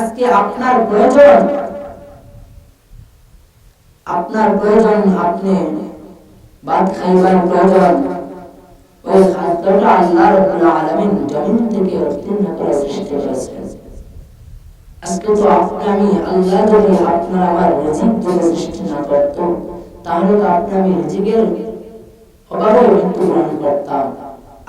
আজকে আপনার প্রয়োজন আপনার প্রয়োজন আপনি ভাত খাইবার প্রয়োজন। ওই খাদ্যটা আল্লাহ আলামিন জমিন থেকে অবতীর্ণ করে সৃষ্টি করেছেন। আজকে তো আপনি, আমি আল্লাহ যদি আপনার আমার রিজিক যদি সৃষ্টি না করত, তাহলে তো আপনি আমি রিজিকের অভাবে মৃত্যুবরণ করতাম।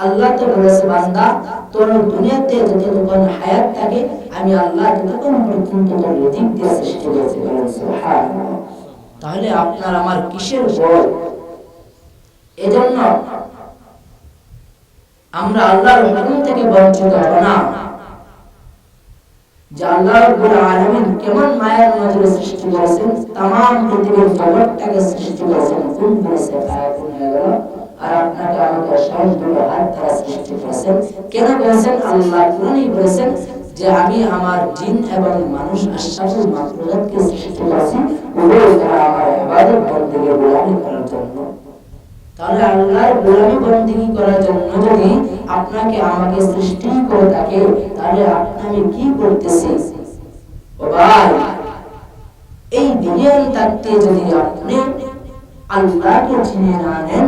আল্লাহ তো বলেছে, বান্দা, তোর দুনিয়াতে যতক্ষণ হায়াত থাকে, আমি আল্লাহ ততক্ষণ পর্যন্ত তোর রিজিক দিয়ে সৃষ্টি করেছি তাহলে আপনার আমার কিসের বড় এজন্য আমরা আল্লাহর হুকুম থেকে বঞ্চিত হব না। যে আল্লাহ রব্বুল আলামিন কেমন মায়ার নজরে সৃষ্টি করেছেন তাম পৃথিবীর জগৎটাকে সৃষ্টি করেছেন, কোন পরিচয় পায় কোন হয়ে গেল? আর আপনাকে আমাকে সাহস দুটো হাত দ্বারা সৃষ্টি করেছেন কেন করেছেন আল্লাহ কোরআনই বলেছেন যে আমি আমার জিন এবং মানুষ আশরাফুল মাখলুকাতকে সৃষ্টি করেছি উভয় তারা আমার ইবাদত বন্দেগী গোলামি করার জন্য তাহলে আল্লাহর গোলামি বন্দিগি করার জন্য যদি আপনাকে আমাকে সৃষ্টি করে থাকে, তাহলে আপনি কি করতেছি? এই দুনিয়ায় থাকতে যদি আপনি আল্লাহকে চিনে না নেন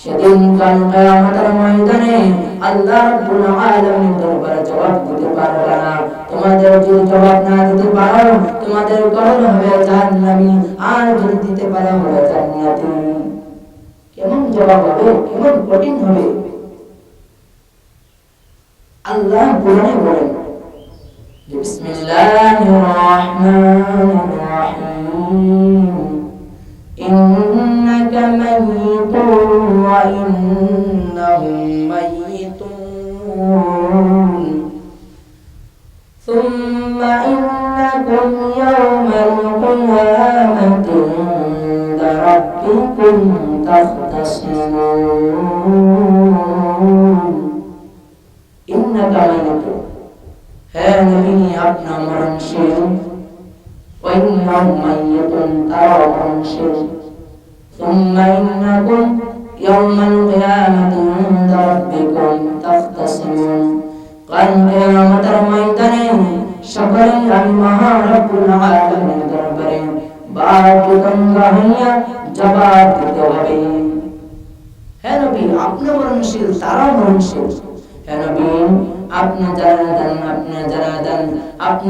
সেদিন কাল কিয়ামতের ময়দানে আল্লাহ রাব্বুল আলামিন দরবারে জবাব দিতে পারবে না। তোমাদের যদি জবাব না দিতে পারো, তোমাদের কবর হবে জাহান্নামী, আর যদি দিতে পারো হবে জান্নাতি। কেমন জবাব হবে? কেমন কঠিন হবে? আল্লাহ কোরআনে বলেন, বিসমিল্লাহির রাহমানির রাহিম। ইন্নাকা إنك ميت وإنهم ميتون.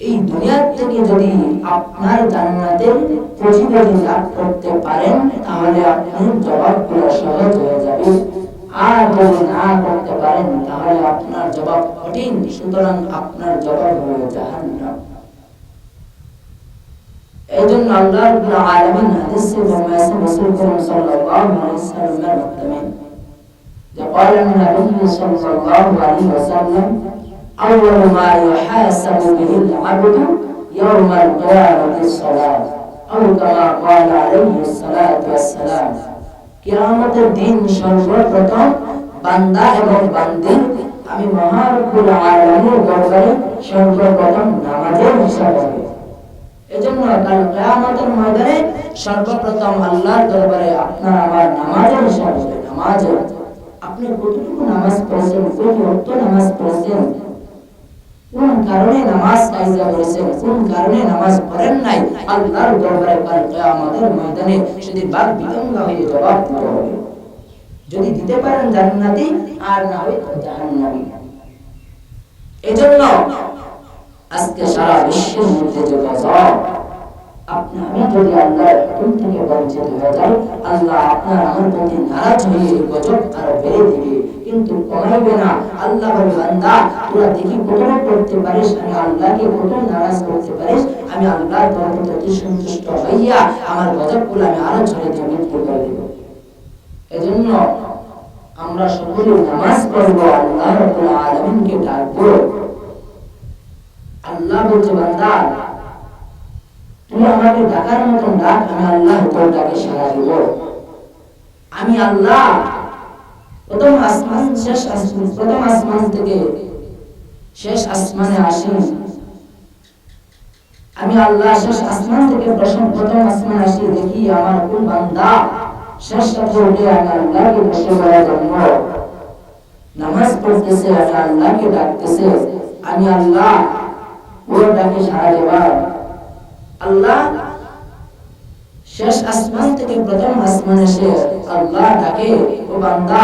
এই দুনিয়ার থেকে যদি আপনার জান্নাতের প্রতিবেদী লাভ করতে পারেন তাহলে আপনার জবাবগুলো সহজ হয়ে যাবে আর যদি না করতে পারেন তাহলে আপনার জবাব কঠিন সুতরাং আপনার জবাব হলো জাহান্নাম এই জন্য আল্লাহ রাব্বুল আলামিন হাদিসে ফরমায়েছেন রাসূল করিম সাল্লাল্লাহু আলাইহি ওয়াসাল্লামের মাধ্যমে যে قال النبي صلى الله عليه وسلم أول ما يحاسب به العبد يوم القيامة الصلاة أو كما قال عليه الصلاة والسلام কিয়ামতের দিন সর্বপ্রথম বান্দা এবং বান্দি আমি মহারব্বুল আলামিনের দরবারে সর্বপ্রথম নামাজের হিসাব হবে এজন্য কাল কিয়ামতের ময়দানে সর্বপ্রথম আল্লাহর দরবারে আপনার আমার নামাজের হিসাব হবে নামাজের আপনি কতটুকু নামাজ পড়েছেন কত অর্থ নামাজ পড়েছেন কোন কারণে নামাজ কায়দা করেছেন, কোন কারণে নামাজ পড়েন নাই, আল্লাহর দরবারে কাল কিয়ামতের ময়দানে সেদিন বাদ বিতঙ্গা হয়ে জবাব দিতে হবে। যদি দিতে পারেন জান্নাতি, আর না হয় জাহান্নামী। এজন্য আজকে সারা বিশ্বের মধ্যে যে গজব আপনি, আমি যদি আল্লাহর হুকুম থেকে বঞ্চিত হয়ে যাই, আল্লাহ আপনার আমার প্রতি নারাজ হয়ে গজব আরও বেড়ে দিবে। কিন্তু কমাইবে না। আল্লাহ বলে, বান্দা, তোরা দেখি কতটা করতে পারিস, আমি আল্লাহকে কত নারাজ করতে পারিস, আমি আল্লাহর তরফ থেকে সন্তুষ্ট হইয়া আমার গজবগুলো আমি আরও ঝরে মৃত্যু করে দেব। এজন্য আমরা সকলে নামাজ পড়ব, আল্লাহ রাব্বুল আলামিনকে ডাকবো। আল্লাহ বলছে, বান্দা, তুমি আমাকে ডাকার মতন ডাক, আমি আল্লাহ তোর ডাকে সাড়া দিব। আমি আল্লাহ প্রথম আসমান, শেষ আসমান, প্রথম আসমান থেকে শেষ আসমানে আসি আমি আল্লাহ শেষ আসমান থেকে প্রথম প্রথম আসমান আসি, দেখি আমার কোন বান্দা শেষ রাতে উঠে আমি আল্লাহকে বসে করার জন্য নামাজ পড়তেছে, আমি আল্লাহকে ডাকতেছে, আমি আল্লাহ ওর ডাকে সাড়া দেবার। আল্লাহ শেষ আসমান থেকে প্রথম আসমান এসে আল্লাহ ডাকে, ও বান্দা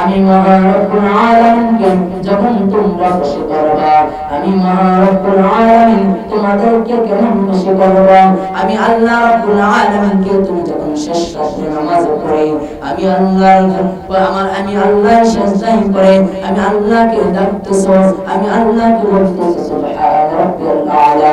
আমি মহারব্বুল আলামিনকে যখন তোমরা খুশি করবা, আমি মহারব্বুল আলামিন তোমাদেরকে কেমন খুশি করবা? আমি আল্লাহ রাব্বুল আলামিনকে তুমি যখন শেষ রাতে নামাজ পড়ে, আমি আল্লাহ, আমার, আমি আল্লাহ সাজদাই করে আমি আল্লাহকে ডাকতেছো, আমি আল্লাহকে বলতেছি, সুবহান রাব্বিল আলা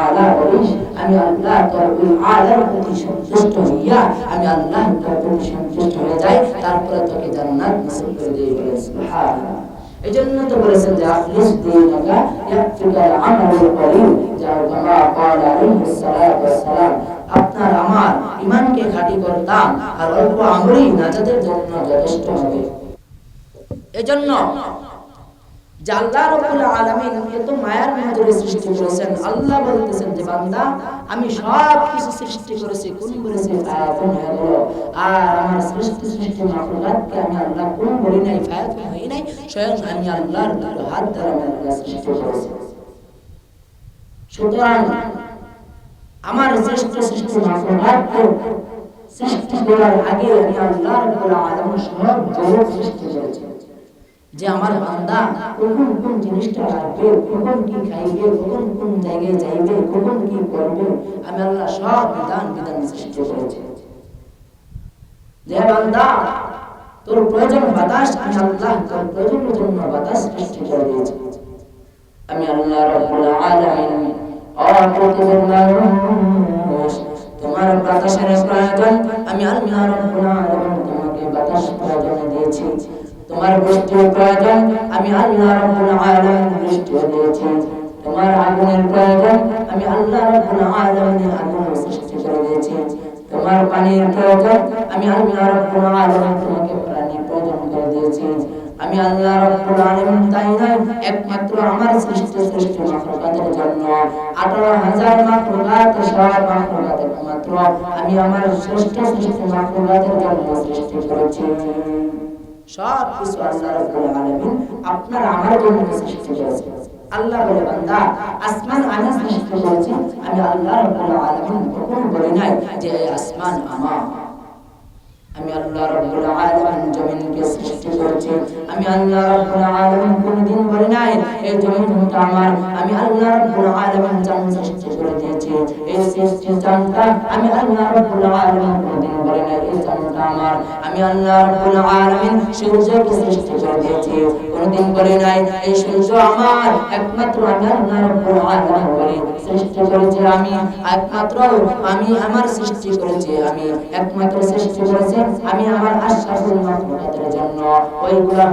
আলা আমি আল্লাহ সন্তুষ্ট হইয়া আমি আল্লাহ সন্তুষ্ট হয়ে যাই, তারপরে তোকে জান্নাত করে দেই বলে সুবহানাল্লাহ। এই জন্য তো বলেছেন যে আপনার আমার ঈমানকে খাঁটি করতাম আর অল্প আমলই নাজাতের জন্য যথেষ্ট হবে। এজন্য আমি সব সৃষ্টি করেছি কোন করেছি আর আমার সৃষ্টি সৃষ্টি মাখলুকাতকে আমি আল্লাহ কোন বলি নাই ফায়াতুন হই নাই, স্বয়ং আমি আল্লাহর হাত দ্বারা আমি সৃষ্টি করেছি। সুতরাং আমার সৃষ্টি সৃষ্টি মাখলুকাতকে সৃষ্টি করার আগে আমি আল্লাহ আলামিন সব জগৎ সৃষ্টি করেছি। যে আমার বান্দা কখন কোন জিনিসটা রাখবে, কখন কি খাইবে, কখন কোন জায়গায় যাইবে, কখন কি করবে, আমি আল্লাহ সব বিধান বিধান সৃষ্টি করেছি। যে বান্দা, তোর প্রয়োজন বাতাস, আমি আল্লাহ তোর প্রয়োজনের জন্য বাতাস সৃষ্টি করে দিয়েছি। আমি আল্লাহ রাব্বুল আলামিন অপ্রতিদিন মানুষ তোমার বাতাসের প্রয়োজন, আমি আল্লাহ রাব্বুল আলামিন তোমাকে বাতাস প্রয়োজন দিয়েছি। তোমার বৃষ্টির প্রয়োজন, আমি আল্লাহ রাব্বুল আলামিন বৃষ্টি দিয়েছি। তোমার আগুনের প্রয়োজন, আমি আল্লাহ রাব্বুল আলামিন আগুন সৃষ্টি করে দিয়েছি। তোমার পানির প্রয়োজন, আমি আল্লাহ রাব্বুল আলামিন তোমাকে পানি প্রয়োজন করে দিয়েছি। আমি আল্লাহ রাব্বুল আলামিন তাই নয়, একমাত্র আমার সৃষ্টি সৃষ্টি মাখলুকাতের জন্য। 18000 মাখলুকাত সব মাখলুকাতের মাত্র আমি আমার শ্রেষ্ঠ সৃষ্টি মাখলুকাতের জন্য সৃষ্টি করেছি। সব কিছু আপনার আমার জন্য আল্লাহ আমি আল্লাহ রাব্বুল আলামিন কখনো আসমান আমি আল্লাহ রাব্বুল আলামিন সৃষ্টি করেছি। আমি আল্লাহ রাব্বুল আলামিন কোনদিন বলি নাই, এই জমিনটা আমার। আমি আল্লাহ রাব্বুল আলামিন চাঁদ সৃষ্টি করে দিয়েছি। এই সৃষ্টি চাঁদটা আমি আল্লাহ রাব্বুল আলামিন কোনদিন বলি নাই, এই চাঁদটা আমার। আমি আল্লাহ রাব্বুল আলামিন সূর্যকে সৃষ্টি করে দিয়েছি। কোনদিন বলি নাই, এই সূর্য আমার। একমাত্র আমি আল্লাহ রাব্বুল আলামিন বলি, সৃষ্টি করেছি আমি। একমাত্র আমি আমার সৃষ্টি করেছি আমি। একমাত্র সৃষ্টি করেছি আমি আমার আশরাফুল মাখলুকাতের জন্য। ওইগুলা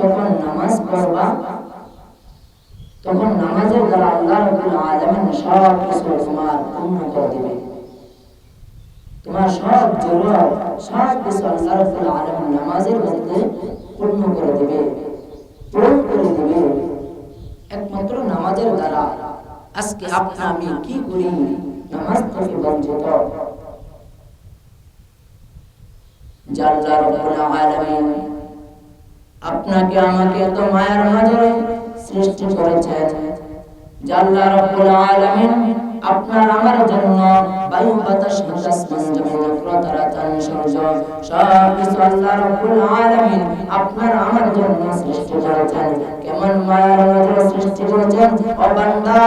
যখন নামাজ পড়বা তখন নামাজের দ্বারা আল্লাহ আলামিন সব কিছু তোমার পূর্ণ করে দিবে তোমার সব জরুরত সব কিছু আল্লাহ আলামিন নামাজের মধ্যে পূর্ণ করে দিবে পূরণ করে দিবে একমাত্র নামাজের দ্বারা। আজকে আপনি আমি কি করি? নামাজ থেকে বঞ্চিত। জাল্লা রব্বুল আলামিন আপনাকে আমাকে এত মায়ের নজরে সৃষ্টি করেছেন জাল্লা রব্বুল আপনার আমার জন্য বায়ু বাতাস আসমান জমিন নক্ষত্র তারা সূর্য সব কিছু আল্লাহ রাব্বুল আলামিন আপনার আমার জন্য সৃষ্টি করেছেন। কেমন মায়ার নজরে সৃষ্টি করেছেন? ও বান্দা,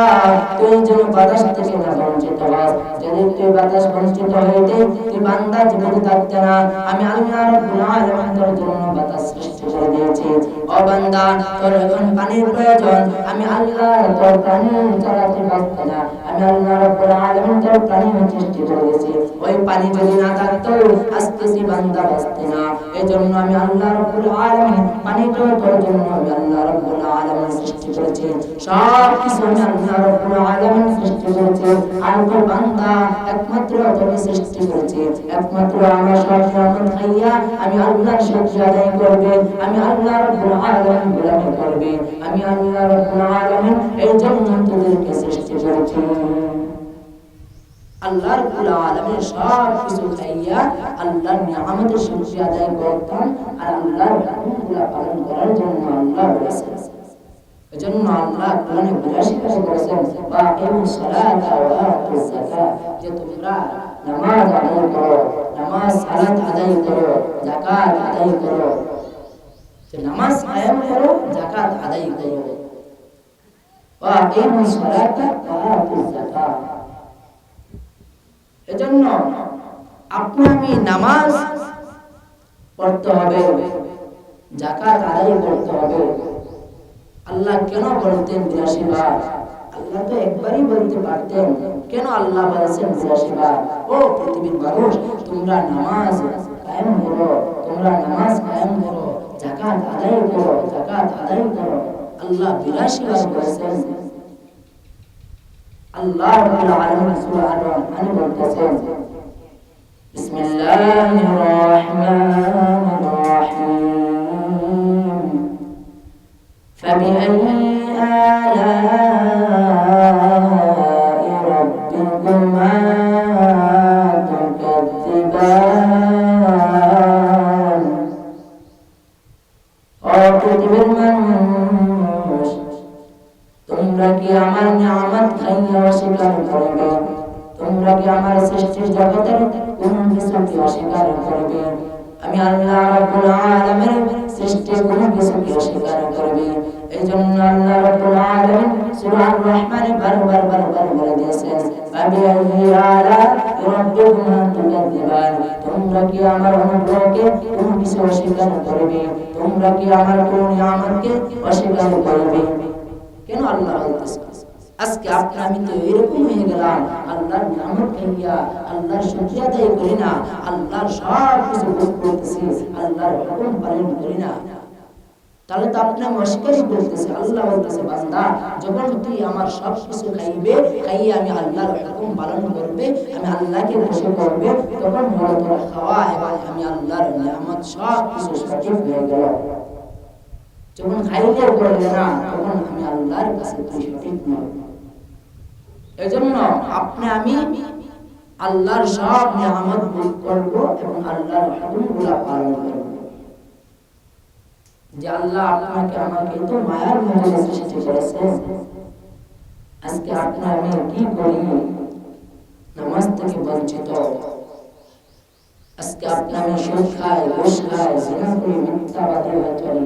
তুই যেন বাতাস থেকে না বঞ্চিত হস। যদি তুই বাতাস বঞ্চিত হইতে তুই বান্দা জীবিত থাকতে না। আমি আল্লাহ রাব্বুল আলামিন তোর জন্য বাতাস সৃষ্টি করে দিয়েছি। ও বান্দা, তোর এখন পানির প্রয়োজন। আমি আল্লাহ তোর পানি চালাতে পারতে না। আমি আল্লাহ রাব্বুল আলামিন তোর পানি সৃষ্টি করে ওই পানি যদি না থাকতো সে বান্দা বাঁচতে না। এজন্য আমি আল্লাহ রাব্বুল আলামিন পানিটা তোর জন্য আমি আল্লাহ রাব্বুল আলামিন সৃষ্টি করেছি। সব কিছু আমি আল্লাহ রাব্বুল আলামিন সৃষ্টি করেছি। আর তোর বান্দা একমাত্র তোকে সৃষ্টি করেছি। একমাত্র আমার সব নিয়ামত খাইয়া আমি আল্লাহর শুকরিয়া আদায় করবে। আমি আল্লাহ রাব্বুল আলামিন গোলামি করবে। আমি আল্লাহ রাব্বুল আলামিন এই জন্য তোদেরকে সৃষ্টি করেছি। আল্লাহ রাব্বুল আলামিন সব কিছু খাইয়া আল্লাহর নিয়ামতের শুকরিয়া আদায় করতাম আর আল্লাহর হুকুমগুলো পালন করার জন্য আল্লাহ বলেছেন এজন্য আল্লাহ কোরআনে বিরাশি করে বলেছেন বা এমন সালাত ওয়া আতুজ যাকাত যে তোমরা নামাজ আদায় করো নামাজ সালাত আদায় করো যাকাত আদায় করো যে নামাজ কায়েম করো যাকাত আদায় করো ওয়া এমন সালাত ওয়া আতুজ যাকাত এজন্য আপনি আমি নামাজ পড়তে হবে জাকাত আদায় করতে হবে। আল্লাহ কেন বলতেন বার আল্লাহ তো একবারই বলতে পারতেন, কেন আল্লাহ বলেছেন বার ও পৃথিবীর মানুষ, তোমরা নামাজ কায়েম করো, তোমরা নামাজ কায়েম করো জাকাত আদায় করো জাকাত আদায় করো। আল্লাহ বার বলেছেন الله العليم سبحانه المبتسم بسم الله الرحمن الرحيم فبأي সৃষ্টির জগতের কোন কিছুকে অস্বীকার করবে। আমি আল্লাহ রাব্বুল আলামিন সৃষ্টি কোন কিছুকে অস্বীকার করবে। এই জন্য আল্লাহ রাব্বুল আলামিন সূরা আর-রহমানে বারবার বারবার বলে দিয়েছেন ফাবিআইয়ি আলা রাব্বিকুমা তুকাযিবান। তোমরা কি আমার অনুগ্রহকে কোন কিছু অস্বীকার করবে? তোমরা কি আমার কোন নিয়ামতকে অস্বীকার করবে? কেন আল্লাহ বলতেছে? আজকে আপনি আমি তো এরকম হয়ে গেলাম। আল্লাহর নিয়ামত খাইয়া আল্লাহর শুকরিয়া আদায় করি না। আল্লাহর সব কিছু ভোগ করতেছি, আল্লাহর হুকুম পালন করি না। তাহলে তো আপনি আমি অস্বীকারই করতেছে আল্লাহ বলতেছে, বান্দা, যখন তুই আমার সব কিছু খাইবে, খাইয়ে আমি আল্লাহর হুকুম পালন করবে, আমি আল্লাহকে খুশি করবে, তখন হলো তোর খাওয়া এবং আমি আল্লাহর নিয়ামত সব কিছু সঠিক হয়ে গেল। যখন খাইতে করবে না, তখন আমি আল্লাহর কাছে তুই সঠিক নয় এজন্য আপনি আমি আল্লাহর সব নিয়ামত ভোগ করব এবং আল্লাহর হুকুমগুলো পালন করব। যে আল্লাহ আপনাকে আমাকে তো মায়ার মধ্যে সৃষ্টি করেছেন, আজকে আপনি আমি কি করি? নামাজ থেকে বঞ্চিত। আজকে আপনি আমি সুদ খাই ঘুষ খাই, জিনা করি, মিথ্যাবাদী হয়ে চলি।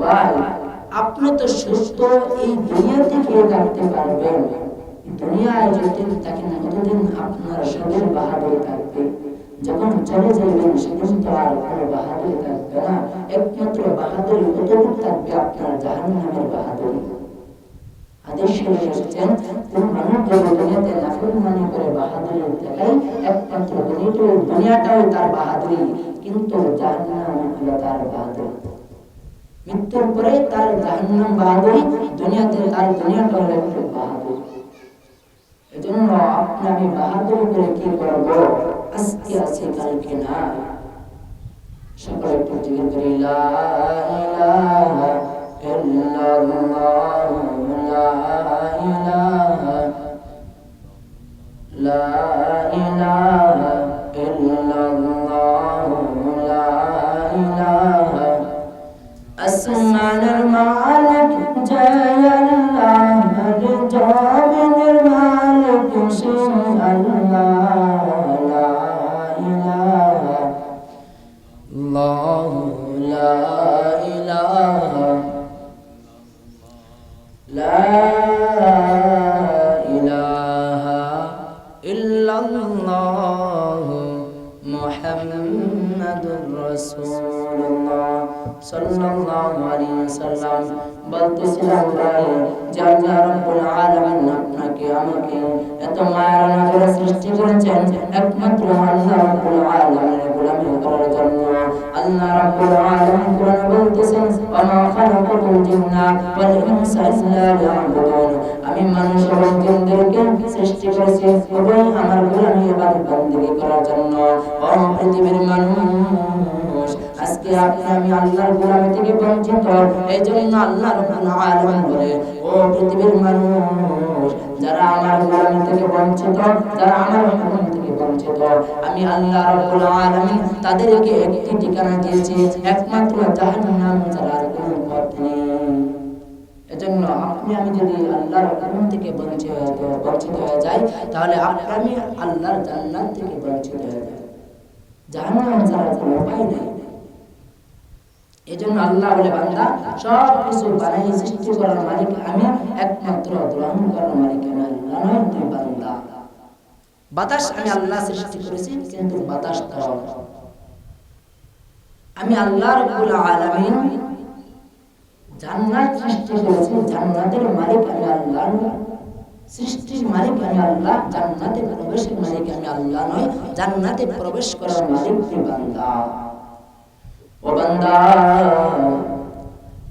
ভাই আপনি তো সুস্থ এই দুনিয়াতে খেয়ে থাকতে পারবেন দুনিয়ায় যতদিন থাকেন ততদিন আপনার শরীর বাহাদুরি থাকবে। যখন চলে যাবেন সেদিন তো আর কোনো বাহাদুরি থাকবে না। একমাত্র বাহাদুরি কতটুকু থাকবে আপনার জাহান নামের বাহাদুরি। আদেশ শরীফে এসেছেন, কোন মানুষ যদি দুনিয়াতে নাফরমানি করে বাহাদুরি দেখায়, একমাত্র দুনিয়াটাও তার বাহাদুরি, কিন্তু জাহান্নাম হলো তার বাহাদুরি। মৃত্যুর পরে তার জাহান্নাম বাহাদুরি দুনিয়াতে তার দুনিয়াটা হলো একটু বাহাদুরি এজন্য আপনি আমি বাহাদুরি করে কি করব? আজকে আছে, কালকে না। সকলে একটু জিজ্ঞেস করি, লা ইলাহা ইল্লাল্লাহ লা ইলাহা লা ইলাহা ইল্লাল্লাহ, লা ইলাহা আসমানের মালিক জয় আল্লাহ জমিনের মালিক সেই আল্লাহ লা ইলাহা আল্লাহ লা ইলাহা আমি মানুষ এবং জিনদেরকে সৃষ্টি করেছি উভয় আমার গোলামি ইবাদত বন্দী করার জন্য। ও পৃথিবীর মানুষ। আজকে আপনি আমি আল্লাহর গোলামি থেকে বঞ্চিত। এই জন্য আল্লাহ রাব্বুল আলামিন বলে, ও পৃথিবীর মানুষ, যারা আমার গোলামি থেকে বঞ্চিত, যারা আমার হুকুম থেকে বঞ্চিত, আমি আল্লাহ রাব্বুল আলামিন তাদেরকে একটি ঠিকানা দিয়েছি, একমাত্র জাহান্নাম ছাড়া আর পথ নেই। এজন্য আপনি আমি যদি আল্লাহর হুকুম থেকে বঞ্চিত বঞ্চিত হয়ে যাই, তাহলে আমি আল্লাহর জান্নাত থেকে বঞ্চিত হয়ে যাই। জাহান্নাম কোনো উপায় নেই। এজন্য আল্লাহ বলে, বান্দা সব কিছু বানাই সৃষ্টি করার মালিক আমি, একমাত্র গ্রহণ করার মালিক আমি আল্লাহ নয় তুই বান্দা। বাতাস আমি আল্লাহ সৃষ্টি করেছি, কিন্তু বাতাস তাও। আমি আল্লাহ রব্বুল আলামিন জান্নাত সৃষ্টি করেছি, জান্নাতের মালিক আমি আল্লাহ সৃষ্টির মালিক আমি আল্লাহ, জান্নাতে প্রবেশের মালিক আমি আল্লাহ নয় জান্নাতে প্রবেশ করার মালিক তুই বান্দা। ও বান্দা,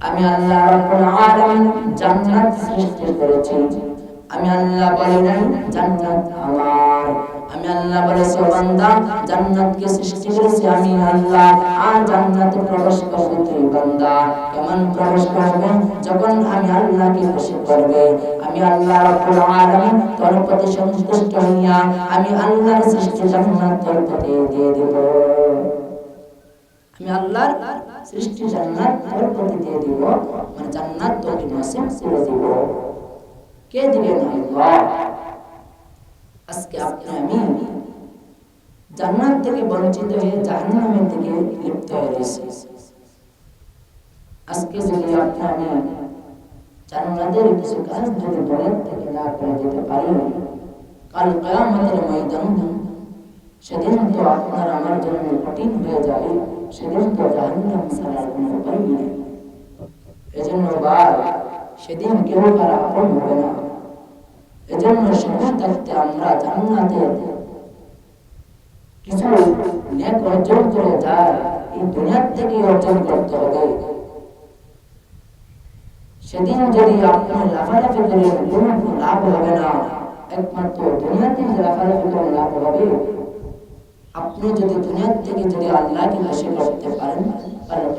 আমি আল্লাহ রাব্বুল আলামিন জান্নাত সৃষ্টি করেছি। আমি আল্লাহ বলি জান্নাত আমার। আমি আল্লাহ বলেছি ও বান্দা, জান্নাতকে সৃষ্টি করেছি আমি আল্লাহ, আর জান্নাতে প্রবেশ করবে তুই বান্দা। কেমন প্রবেশ করবে যখন আমি আল্লাহকে খুশি করবে। আমি আল্লাহ রাব্বুল আলামিন তোর প্রতি সন্তুষ্ট হইয়া আমি আল্লাহর সৃষ্টি জান্নাত তোর প্রতি দিয়ে দেব। আমি আল্লাহর সৃষ্টি জান্নাত তোর প্রতি দিয়ে দিব মানে জান্নাত তোকে নসিব করে দিব। কে দিবে না? আল্লাহ। আজকে আপনি আমি জান্নাত থেকে বঞ্চিত হয়ে জাহান্নামের দিকে লিপ্ত হয়ে রয়েছি। আজকে যদি আপনি আমি জান্নাতের কিছু কাজ যদি দুনিয়া থেকে না করে যেতে পারি। কাল কিয়ামতের ময়দান, সেদিন তো আপনার আমার জন্য কঠিন হয়ে যাবে। সেদিন তো জাহান্নাম ছাড়ার কোনো উপায় নেই এজন্য বার সেদিন কেউ কার আপন হবে না এজন্য সময় থাকতে আমরা জান্নাতে কিছু নেক অর্জন করে যায় এই দুনিয়ার থেকে অর্জন করতে হবে সেদিন যদি আপনি লাফালাফি করে কোনো লাভ হবে না একমাত্র দুনিয়াতে লাফালাফি করে লাভ হবে আপনি যদি দুনিয়ার থেকে যদি আল্লাহকে খুশি করতে পারেন, তাহলে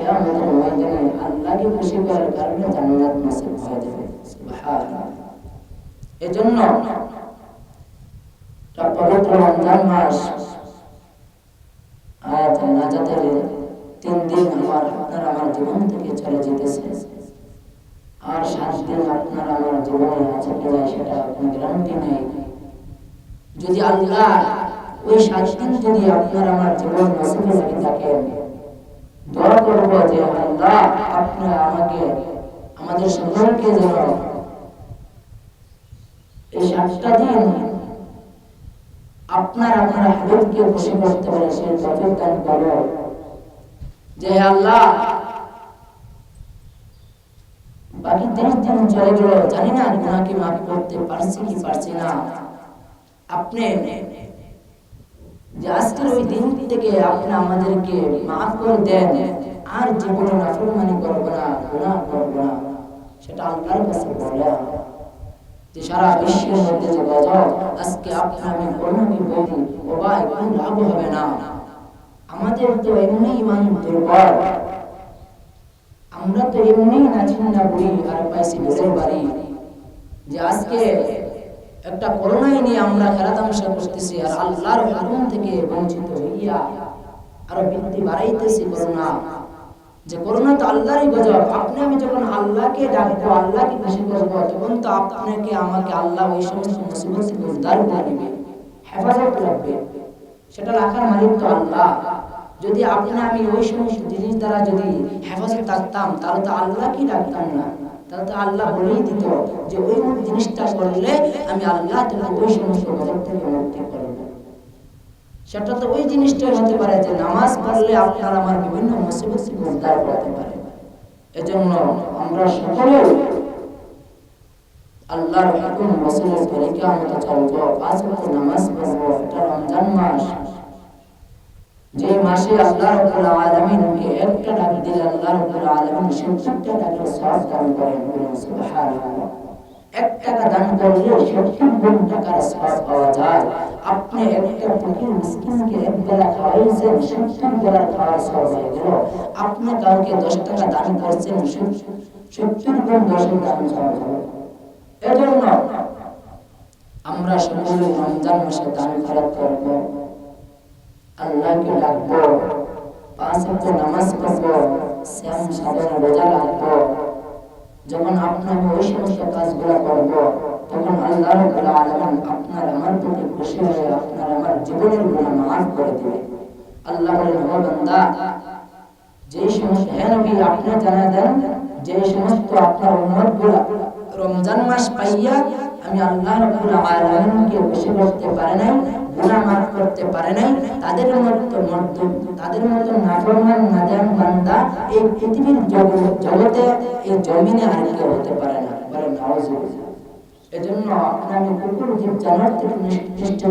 আল্লাহকে করার কারণে জান্নাত হয়ে যাবে। এজন্য আপনার আমার জীবন থেকে চলে যেতেছে। আর সাত দিন আপনার আমার জীবনে আছে সেটা কোনো নেই। যদি আল্লাহ ওই সাত দিন যদি আপনার আমার জীবন নসিবে লাগে থাকেন, দোয়া করব যে আল্লাহ আপনি আমাকে, আমাদের সকলকে যেন এই সাতটা দিন আপনার আপনার হাবিবকে খুশি করতে পারে সেই তফিক দান করো যে আল্লাহ, বাকি তিরিশ দিন চলে গেল, জানি না গুনাকে মাফ করতে পারছি কি পারছি না। আপনি যে আজকের ওই দিন থেকে আপনি আমাদেরকে মাফ করে দেন। আর জীবনে নাফরমানি করব না, গুনাহ করব না, সেটা আল্লাহর কাছে বলে। যে সারা বিশ্বের মধ্যে যে গজব, আজকে আপনি আমি করোনাকে বলি ভাই কোনো লাভ হবে না। আমাদের তো এমনি ইমান দুর্বল। আমরা তো এমনি নাচি না বুড়ি আর পাইছি ঘরের বাড়ি। যে আজকে একটা করোনাই নিয়ে আমরা খেলা তামাশা করতেছি আর আল্লাহর হুকুম থেকে বঞ্চিত হইয়া আরও বৃদ্ধি বাড়াইতেছি করোনা। যে করোনা তো আল্লাহরই গজব। আপনি আমি যখন আল্লাহকে ডাকবো, আল্লাহকে খুশি করব, তখন তো আপনাকে, আমাকে আল্লাহ ওই সমস্ত মুসিবত থেকে উদ্ধার করে দিবে। হেফাজত রাখবে। সেটা রাখার মালিক তো আল্লাহ। যদি আপনি আমি ওই সমস্ত জিনিস দ্বারা যদি হেফাজত থাকতাম, তাহলে তো আল্লাহকেই ডাকতাম না। তাহলে তো আল্লাহ বলেই দিত যে ওই জিনিসটা করলে আমি আল্লাহ তোমাকে ওই সমস্ত সেটা তো ওই জিনিসটাই হতে পারে যে নামাজ পড়লে আপনার আমার বিভিন্ন মুসিবত উদ্ধার করতে পারে। এজন্য আমরা সকলে আল্লাহর হুকুম রাসূলের তরিকা মতো চলবো, পাঁচ নামাজ পড়ব, এটা রমজান মাস। যে মাসে আল্লাহ একটা ডাক দিলে আল্লাহ আলামিন সওয়াব দান করেন সুবহানাল্লাহ। আপনি কাউকে দশ টাকা দান করছেন সত্তর গুণ আমরা সকলে রমজান মাসে দান খরচ করব। আল্লাহকে ডাকবো পাঁচ ওয়াক্ত নামাজ পড়ব, শ্যাম সাধন রোজা রাখব। যখন আপনার ওই সমস্ত কাজগুলো করব, তখন আল্লাহ রাব্বুল আপনার আমার প্রতি খুশি হয়ে আপনার আমার জীবনের গুনাহ মাফ করে দিবে আল্লাহ বলেন ও যে সমস্ত হ্যাঁ নবী, আপনি জানা দেন, যে সমস্ত আপনার উম্মতগুলা রমজান মাস পাইয়া আমি আল্লাহ রাব্বুল আলামিনকে করতে পারে নাই, গুনাহ করতে পারে নাই, তাদের মতো মর্দ তাদের মতো নাফরমান নাদান বান্দা এই পৃথিবীর জগতে, এই জমিনে আর কেউ হতে পারে না। এজন্য আমি কুকুর জীব জানার থেকে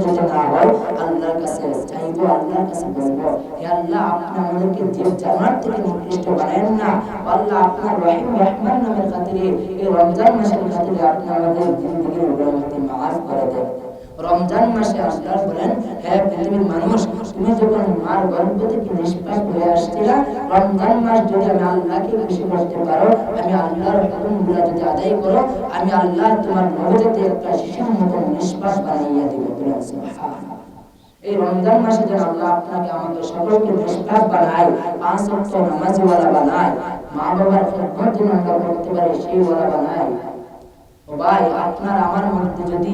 যদি না হয়। আল্লাহর কাছে চাইব, আল্লাহর কাছে বলব, হে আল্লাহ, আপনি আমাদেরকে জীব জানার থেকে নিকৃষ্ট বানায়েন না। আল্লাহ, আপনার রহিম রহমান নামের খাতিরে এই রমজান মাসের খাতিরে আপনি আমাদের জিন্দগির উপরে মাফ করে দেন। রমজান মাসে আল্লাহ বলেন, হে পৃথিবীর মানুষ, তুমি যখন মার গর্ভ থেকে নিষ্পাপ হয়ে আসছিলা, রমজান মাস যদি আমি আল্লাহকে খুশি করতে পারো, আমি আল্লাহর হুকুমগুলো যদি আদায় করো, আমি আল্লাহ তোমার নবজাতে একটা শিশুর মতো নিষ্পাপ বানাইয়া দিব বলেন এই রমজান মাসে যেন আল্লাহ আপনাকে আমাকে সকলকে নিষ্পাপ বানায়, পাঁচ ওয়াক্ত নামাজওয়ালা বানায় মা বাবার খেদমত যেন আমরা করতে পারি সেই ওয়ালা বানায়। ও ভাই, আপনার আমার মধ্যে যদি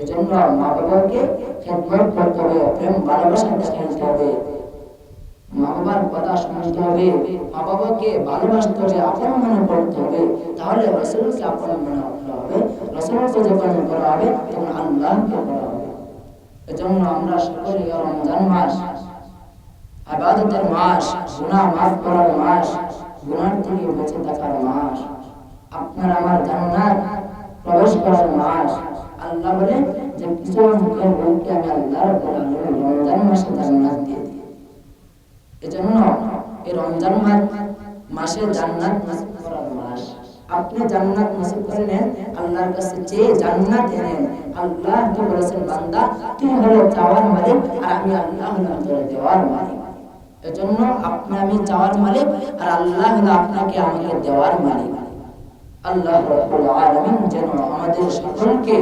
এজন্য মা বাবাকে খেদমত করতে হবে, প্রেম ভালোবাসা দেখাইতে হবে। মা বাবার কথা শুনতে হবে মা বাবাকে ভালোবাসতে হবে আপন মনে করতে হবে। তাহলে রসুলকে আপন মনে করা হবে। রসুলকে যখন করা হবে তখন আল্লাহকে করা হবে। এজন্য আমরা সকলে রমজান মাস, আবাদতের মাস, গুনাহ মাফ করার মাস গুনার থেকে বেঁচে থাকার মাস, আপনার আমার জান্নাত প্রবেশ করার মাস আল্লাহ বলে যে আমি আল্লাহ রমজান মাসে জান্নাত দিয়ে দিই। এজন্য এই রমজান মাস জান্নাত মাস। আপনি জান্নাত নসিব করে আল্লাহর কাছে চেয়ে জান্নাত এনেন আল্লাহ তো বলেছেন, বান্দা, তুই হলো চাওয়ার মালিক আর আমি আল্লাহ হলাম তোর দেওয়ার মালিক। এজন্য আপনি আমি চাওয়ার মালিক আর আল্লাহ হলো আপনাকে আমাকে দেওয়ার মালিক। আল্লাহ রাব্বুল আলামিন যেন আমাদের সকলকে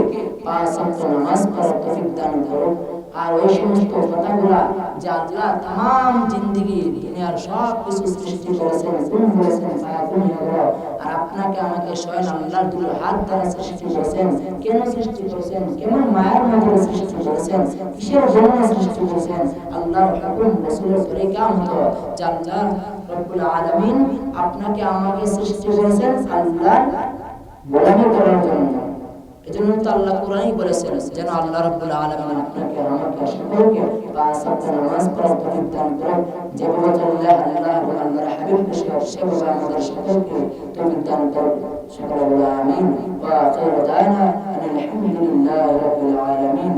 পাঁচ ওয়াক্ত নামাজ পড়ার তৌফিক দান করুন আর ওই সমস্ত কথাগুলা যে আল্লাহ তাম জিন্দগি, দুনিয়ার সব কিছু সৃষ্টি করেছেন কোন করেছেন ফায়াকুন হলো আর আপনাকে আমাকে স্বয়ং আল্লাহর দুটো হাত দ্বারা সৃষ্টি করেছেন। কেন সৃষ্টি করেছেন? কেমন মায়ের মধ্যে সৃষ্টি করেছেন? কিসের জন্য সৃষ্টি করেছেন? আল্লাহর হুকুম, রাসূলের তরিকা মতো যে আল্লাহ রব্বুল আলামিন আপনাকে আমাকে সৃষ্টি করেছেন আল্লাহ গোলামি করার জন্য। এজন্য তো আল্লাহ কোরআনই বলেছেন যেন আল্লাহ রাব্বুল আলামিন আপনাকে আমাকে সকলকে পাঁচ ওয়াক্ত নামাজ পড়ার তৌফিক দান করুন। যেভাবে আল্লাহ আল্লাহ এবং আল্লাহর হাবিবকে সেভাবে আমাদের সকলকে তৌফিক দান করুন। সকল আমিন। ওয়া আখিরু দাওয়ানা আলহামদুলিল্লাহি রাব্বিল আলামিন।